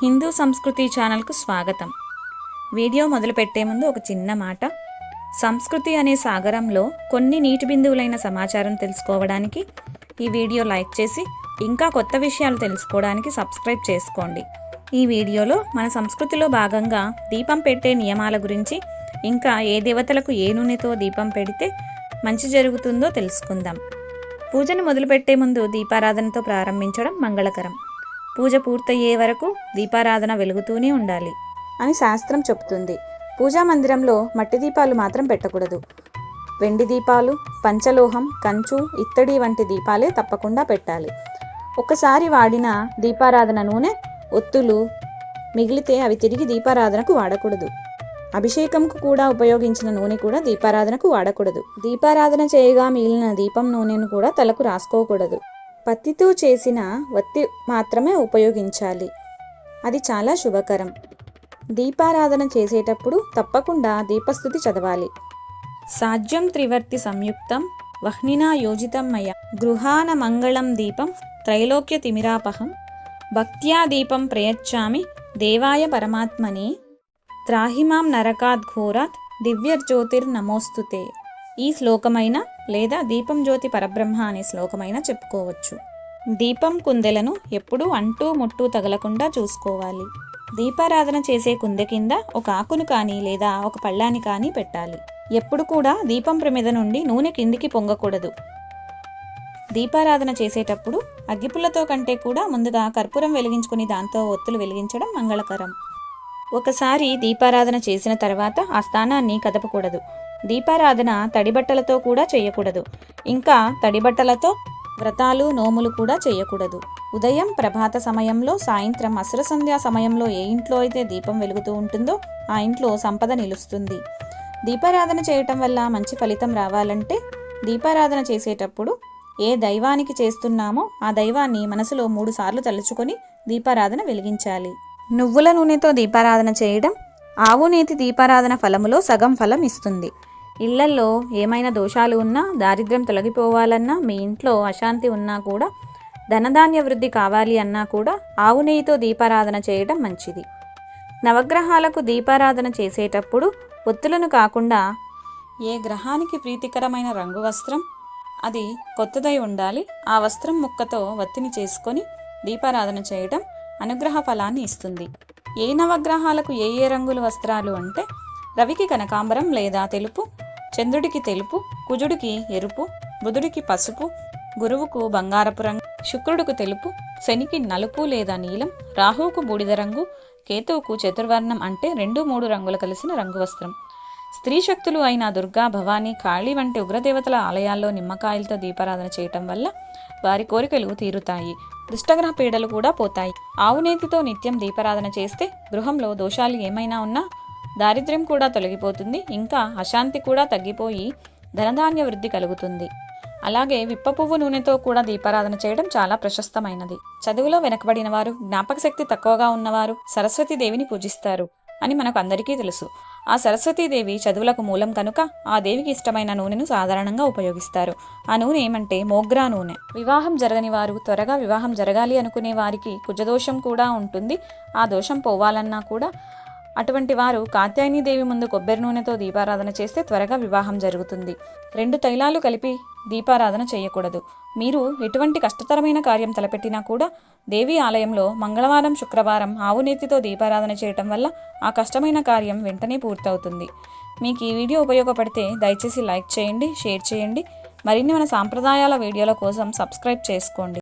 హిందూ సంస్కృతి ఛానల్కు స్వాగతం. వీడియో మొదలుపెట్టే ముందు ఒక చిన్న మాట. సంస్కృతి అనే సాగరంలో కొన్ని నీటి బిందువులైన సమాచారం తెలుసుకోవడానికి ఈ వీడియో లైక్ చేసి ఇంకా కొత్త విషయాలు తెలుసుకోవడానికి సబ్స్క్రైబ్ చేసుకోండి. ఈ వీడియోలో మన సంస్కృతిలో భాగంగా దీపం పెట్టే నియమాల గురించి ఇంకా ఏ దేవతలకు ఏ నూనెతో దీపం పెడితే మంచి జరుగుతుందో తెలుసుకుందాం. పూజను మొదలుపెట్టే ముందు దీపారాధనతో ప్రారంభించడం మంగళకరం. పూజ పూర్తయ్యే వరకు దీపారాధన వెలుగుతూనే ఉండాలి. అని శాస్త్రం చెబుతుంది. పూజా మందిరంలో మట్టి దీపాలు మాత్రం పెట్టకూడదు. వెండి దీపాలు పంచలోహం కంచు ఇత్తడి వంటి దీపాలే తప్పకుండా పెట్టాలి. ఒకసారి వాడిన దీపారాధన నూనె ఒత్తులు మిగిలితే అవి తిరిగి దీపారాధనకు వాడకూడదు. అభిషేకంకు కూడా ఉపయోగించిన నూనె కూడా దీపారాధనకు వాడకూడదు. దీపారాధన చేయగా మిగిలిన దీపం నూనెను కూడా తలకు రాసుకోకూడదు. పత్తితో చేసిన వత్తి మాత్రమే ఉపయోగించాలి. అది చాలా శుభకరం. దీపారాధన చేసేటప్పుడు తప్పకుండా దీపస్థుతి చదవాలి. సాధ్యం త్రివర్తి సంయుక్తం వహ్నినా యోజితం మయ గృహాన మంగళం దీపం త్రైలోక్య తిమిరాపహం భక్త్యా దీపం ప్రయచ్చామి దేవాయ పరమాత్మనే త్రాహిమాం నరకాద్ఘోరాత్ దివ్యజ్యోతిర్నమోస్తుతే ఈ శ్లోకమైన లేదా దీపం జ్యోతి పరబ్రహ్మ అనే శ్లోకమైన చెప్పుకోవచ్చు. దీపం కుందెలను ఎప్పుడూ అంటూ ముట్టూ తగలకుండా చూసుకోవాలి. దీపారాధన చేసే కుందె కింద ఒక ఆకును కానీ లేదా ఒక పళ్ళాన్ని కానీ పెట్టాలి. ఎప్పుడు కూడా దీపం ప్రమిద నుండి నూనె కిందికి పొంగకూడదు. దీపారాధన చేసేటప్పుడు అగ్గిపుల్లతో కంటే కూడా ముందుగా కర్పూరం వెలిగించుకుని దాంతో ఒత్తులు వెలిగించడం మంగళకరం. ఒకసారి దీపారాధన చేసిన తర్వాత ఆ స్థానాన్ని కదపకూడదు. దీపారాధన తడిబట్టలతో కూడా చేయకూడదు. ఇంకా తడిబట్టలతో వ్రతాలు నోములు కూడా చేయకూడదు. ఉదయం ప్రభాత సమయంలో సాయంత్రం అసుర సంధ్యా సమయంలో ఏ ఇంట్లో అయితే దీపం వెలుగుతూ ఉంటుందో ఆ ఇంట్లో సంపద నిలుస్తుంది. దీపారాధన చేయటం వల్ల మంచి ఫలితం రావాలంటే దీపారాధన చేసేటప్పుడు ఏ దైవానికి చేస్తున్నామో ఆ దైవాన్ని మనసులో మూడుసార్లు తలుచుకొని దీపారాధన వెలిగించాలి. నువ్వుల నూనెతో దీపారాధన చేయడం ఆవు నేతి దీపారాధన ఫలములో సగం ఫలం ఇస్తుంది. ఇళ్ళల్లో ఏమైనా దోషాలు ఉన్నా దారిద్ర్యం తొలగిపోవాలన్నా మీ ఇంట్లో అశాంతి ఉన్నా కూడా ధనధాన్య వృద్ధి కావాలి అన్నా కూడా ఆవు నెయ్యితో దీపారాధన చేయడం మంచిది. నవగ్రహాలకు దీపారాధన చేసేటప్పుడు ఒత్తులను కాకుండా ఏ గ్రహానికి ప్రీతికరమైన రంగు వస్త్రం అది కొత్తదై ఉండాలి ఆ వస్త్రం ముక్కతో వత్తిని చేసుకొని దీపారాధన చేయడం అనుగ్రహ ఫలాన్ని ఇస్తుంది. ఏ నవగ్రహాలకు ఏ ఏ రంగుల వస్త్రాలు అంటే రవికి కనకాంబరం లేదా తెలుపు చంద్రుడికి తెలుపు కుజుడికి ఎరుపు బుధుడికి పసుపు గురువుకు బంగారపు రంగు శుక్రుడికి తెలుపు శనికి నలుపు లేదా నీలం రాహువుకు బూడిద రంగు కేతువుకు చతుర్వర్ణం అంటే రెండు మూడు రంగులు కలిసిన రంగు వస్త్రం. స్త్రీ శక్తులు అయిన దుర్గా భవానీ కాళీ వంటి ఉగ్రదేవతల ఆలయాల్లో నిమ్మకాయలతో దీపారాధన చేయటం వల్ల వారి కోరికలు తీరుతాయి. దుష్టగ్రహ పీడలు కూడా పోతాయి. ఆవునేతితో నిత్యం దీపారాధన చేస్తే గృహంలో దోషాలు ఏమైనా ఉన్నా దారిద్ర్యం కూడా తొలగిపోతుంది. ఇంకా అశాంతి కూడా తగ్గిపోయి ధనధాన్య వృద్ధి కలుగుతుంది. అలాగే విప్ప పువ్వు నూనెతో కూడా దీపారాధన చేయడం చాలా ప్రశస్తమైనది. చదువులో వెనకబడిన వారు జ్ఞాపక శక్తి తక్కువగా ఉన్నవారు సరస్వతి దేవిని పూజిస్తారు. అని మనకు అందరికీ తెలుసు. ఆ సరస్వతీదేవి చదువులకు మూలం కనుక ఆ దేవికి ఇష్టమైన నూనెను సాధారణంగా ఉపయోగిస్తారు. ఆ నూనె ఏమంటే మోగ్రా నూనె. వివాహం జరగని వారు త్వరగా వివాహం జరగాలి అనుకునే వారికి కుజదోషం కూడా ఉంటుంది. ఆ దోషం పోవాలన్నా కూడా అటువంటి వారు కాత్యాయని దేవి ముందు కొబ్బరి నూనెతో దీపారాధన చేస్తే త్వరగా వివాహం జరుగుతుంది. రెండు తైలాలు కలిపి దీపారాధన చేయకూడదు. మీరు ఎటువంటి కష్టతరమైన కార్యం తలపెట్టినా కూడా దేవి ఆలయంలో మంగళవారం శుక్రవారం ఆవునేతితో దీపారాధన చేయటం వల్ల ఆ కష్టమైన కార్యం వెంటనే పూర్తవుతుంది. మీకు ఈ వీడియో ఉపయోగపడితే దయచేసి లైక్ చేయండి షేర్ చేయండి. మరిన్ని మన సాంప్రదాయాల వీడియోల కోసం సబ్స్క్రైబ్ చేసుకోండి.